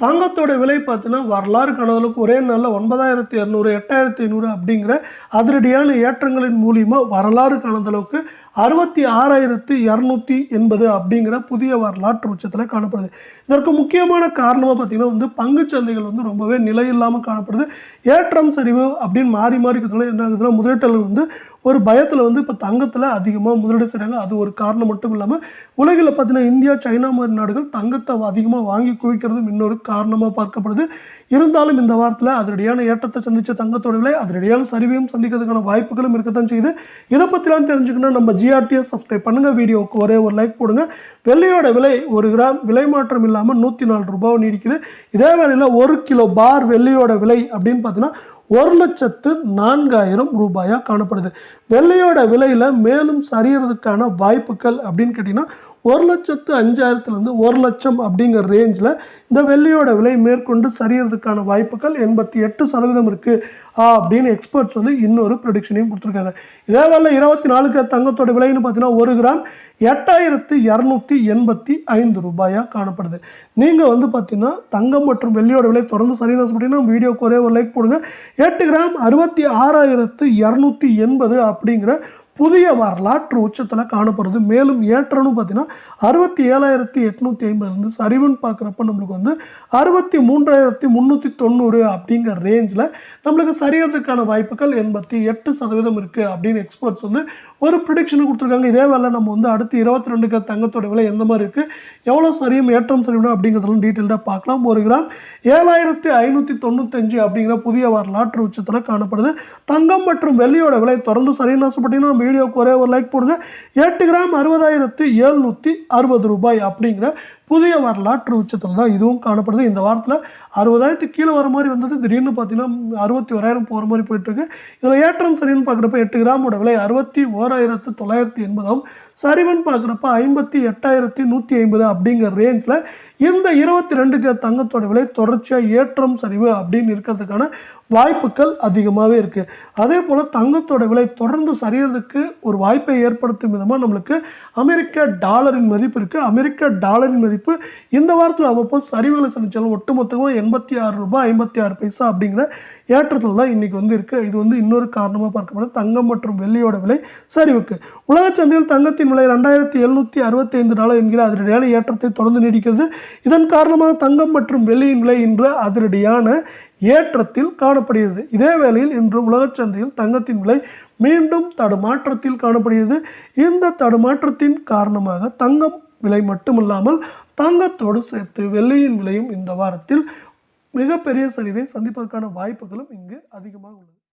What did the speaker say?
தங்கத்தோட விலை பார்த்தீங்கன்னா வரலாறு கணதலுக்கு ஒரே நாளில் ஒன்பதாயிரத்தி இரநூறு எட்டாயிரத்தி ஐநூறு அப்படிங்கிற அதிரடியான ஏற்றங்களின் மூலியமா வரலாறு காணதளவுக்கு அறுபத்தி ஆறாயிரத்தி இரநூத்தி எண்பது அப்படிங்கிற புதிய வரலாற்று உச்சத்தில் காணப்படுது. இதற்கு முக்கியமான காரணமாக பார்த்தீங்கன்னா வந்து பங்குச் சந்தைகள் வந்து ரொம்பவே நிலை இல்லாமல் காணப்படுது. ஏற்றம் சரிவு அப்படின்னு மாறி மாறி இருக்கிறதுனால என்ன ஆகுதுன்னா முதலீட்டாளர்கள் வந்து ஒரு பயத்தில் வந்து இப்போ தங்கத்தில் அதிகமாக முதலீடு செய்கிறாங்க அது ஒரு காரணம் மட்டும் இல்லாமல் உலகில் பார்த்தீங்கன்னா இந்தியா சைனா மாதிரி நாடுகள் தங்கத்தை அதிகமாக வாங்கி குவிக்கிறதும் இன்னொரு காரணமாக பார்க்கப்படுது. இருந்தாலும் இந்த வாரத்தில் அதிரடியான ஏற்றத்தை சந்தித்த தங்கத்தோட விலை அதிரடியான சரிவையும் சந்திக்கிறதுக்கான வாய்ப்புகளும் இருக்கத்தான் செய்யுது. இதை பற்றிலாம் தெரிஞ்சுக்கணும் நம்ம ஜிஆர்டிஎஸ் சப்ஸ்கிரைப் பண்ணுங்க. வீடியோவுக்கு ஒரே ஒரு லைக் போடுங்க. வெள்ளையோட விலை ஒரு கிராம் விலை மாற்றம் இல்லாமல் நூற்றி நாலு ரூபாய் நீடிக்குது. இதே வேளையில் ஒரு கிலோ பார் வெள்ளையோட விலை அப்படின்னு பார்த்தீங்கன்னா ஒரு லட்சத்து நான்காயிரம் ரூபாயாக காணப்படுது. வெள்ளையோட விலையில் மேலும் சரியறதுக்கான வாய்ப்புகள் அப்படின்னு கேட்டிங்கன்னா ஒரு லட்சத்து அஞ்சாயிரத்துலேருந்து ஒரு லட்சம் அப்படிங்கிற ரேஞ்சில் இந்த வெள்ளையோட விலை மேற்கொண்டு சரியறதுக்கான வாய்ப்புகள் எண்பத்தி எட்டு சதவீதம் இருக்குது அப்படின்னு எக்ஸ்பர்ட்ஸ் வந்து இன்னொரு ப்ரொடிக்ஷனையும் கொடுத்துருக்காங்க. இதே வேலை இருபத்தி நாலுக்கு தங்கத்தோட விலைன்னு பார்த்தீங்கன்னா ஒரு கிராம் எட்டாயிரத்து இரநூத்தி எண்பத்தி ஐந்து ரூபாயாக காணப்படுது. நீங்கள் வந்து பார்த்தீங்கன்னா தங்கம் மற்றும் வெள்ளியோட விலை தொடர்ந்து சரியான பார்த்தீங்கன்னா வீடியோக்கு ஒரே ஒரு லைக் போடுங்க. எட்டு கிராம் அறுபத்தி ஆறாயிரத்து இரநூத்தி எண்பது அப்படிங்கிற புதிய வரலாற்று உச்சத்தில் காணப்படுறது மேலும் ஏற்றம்னு பார்த்தீங்கன்னா அறுபத்தி ஏழாயிரத்தி எட்நூற்றி ஐம்பதுலேருந்து சரிவுன்னு பார்க்குறப்ப நம்மளுக்கு வந்து அறுபத்தி மூன்றாயிரத்தி முந்நூற்றி தொண்ணூறு அப்படிங்கிற ரேஞ்சில் நம்மளுக்கு சரியறதுக்கான வாய்ப்புகள் எண்பத்தி எட்டு சதவீதம் இருக்குது அப்படின்னு எக்ஸ்பர்ட்ஸ் வந்து ஒரு ப்ரிடிக்ஷன் கொடுத்துருக்காங்க. இதே வேலை நம்ம வந்து அடுத்து இருபத்தி ரெண்டுக்கு தங்கத்தோட விலை எந்த மாதிரி இருக்குது எவ்வளோ சரியும் ஏற்றம் சரியும் அப்படிங்கிறதெல்லாம் டீட்டெயில்டாக பார்க்கலாம். ஒரு கிராம் ஏழாயிரத்தி ஐநூற்றி தொண்ணூத்தஞ்சு அப்படிங்கிற புதிய வரலாற்று உச்சத்தில் காணப்படுது. தங்கம் மற்றும் வெள்ளியோட விலை தொடர்ந்து சரின்னு ஆசைப்பட்டீங்கன்னா நம்ம வீடியோக்கு ஒரே ஒரு லைக் போடுங்க. எட்டு கிராம் அறுபதாயிரத்து எழுநூற்றி அறுபது ரூபாய் அப்படிங்கிற புதிய வரலாற்று உச்சத்தில் தான் இதுவும் காணப்படுது. இந்த வாரத்தில் அறுபதாயிரத்துக்கு கீழே வர மாதிரி வந்தது. திடீர்னு பார்த்தீங்கன்னா அறுபத்தி ஓராயிரம் போகிற மாதிரி போயிட்டுருக்கு. இதில் ஏற்றம் சரின்னு பார்க்குறப்ப எட்டு கிராமோட விலை அறுபத்தி ஓராயிரத்து தொள்ளாயிரத்தி எண்பதாகவும் சரிவன் பார்க்குறப்ப ஐம்பத்தி எட்டாயிரத்தி நூற்றி ஐம்பது அப்படிங்கிற ரேஞ்சில் இந்த இருபத்தி ரெண்டு ரெண்டுக்கு தங்கத்தோட விலை தொடர்ச்சியாக ஏற்றம் சரிவு அப்படின்னு இருக்கிறதுக்கான வாய்ப்புகள் அதிகமாகவே இருக்குது அதே போல் தங்கத்தோட விலை தொடர்ந்து சரியறதுக்கு ஒரு வாய்ப்பை ஏற்படுத்தும் விதமாக நம்மளுக்கு அமெரிக்க டாலரின் மதிப்பு இருக்குது அமெரிக்க டாலரின் மதிப்பு மதிப்பு. இந்த வாரத்தில் அவ்வப்போது சரிவுகளை சந்திச்சாலும் ஒட்டுமொத்தமாக எண்பத்தி ஆறு ரூபாய் ஐம்பத்தி ஆறு பைசா அப்படிங்கிற ஏற்றத்தில் தான் இன்றைக்கி வந்து இருக்குது இது வந்து இன்னொரு காரணமாக பார்க்கப்படுது. தங்கம் மற்றும் வெள்ளியோட விலை சரிவுக்கு. உலக சந்தையில் தங்கத்தின் விலை ரெண்டாயிரத்தி எழுநூற்றி அறுபத்தைந்து டாலர் என்கிற அதிரடியான ஏற்றத்தை தொடர்ந்து நீடிக்கிறது. இதன் காரணமாக தங்கம் மற்றும் வெள்ளியின் விலை இன்று அதிரடியான ஏற்றத்தில் காணப்படுகிறது. இதே வேளையில் இன்று உலகச் சந்தையில் தங்கத்தின் விலை மீண்டும் தடுமாற்றத்தில் காணப்படுகிறது. இந்த தடுமாற்றத்தின் காரணமாக தங்கம் விலை மட்டுமில்லாமல் தங்கத்தோடு சேர்த்து வெள்ளியின் விலையும் இந்த வாரத்தில் மிகப்பெரிய சரிவை சந்திப்பதற்கான வாய்ப்புகளும் இங்கு அதிகமாக உள்ளது.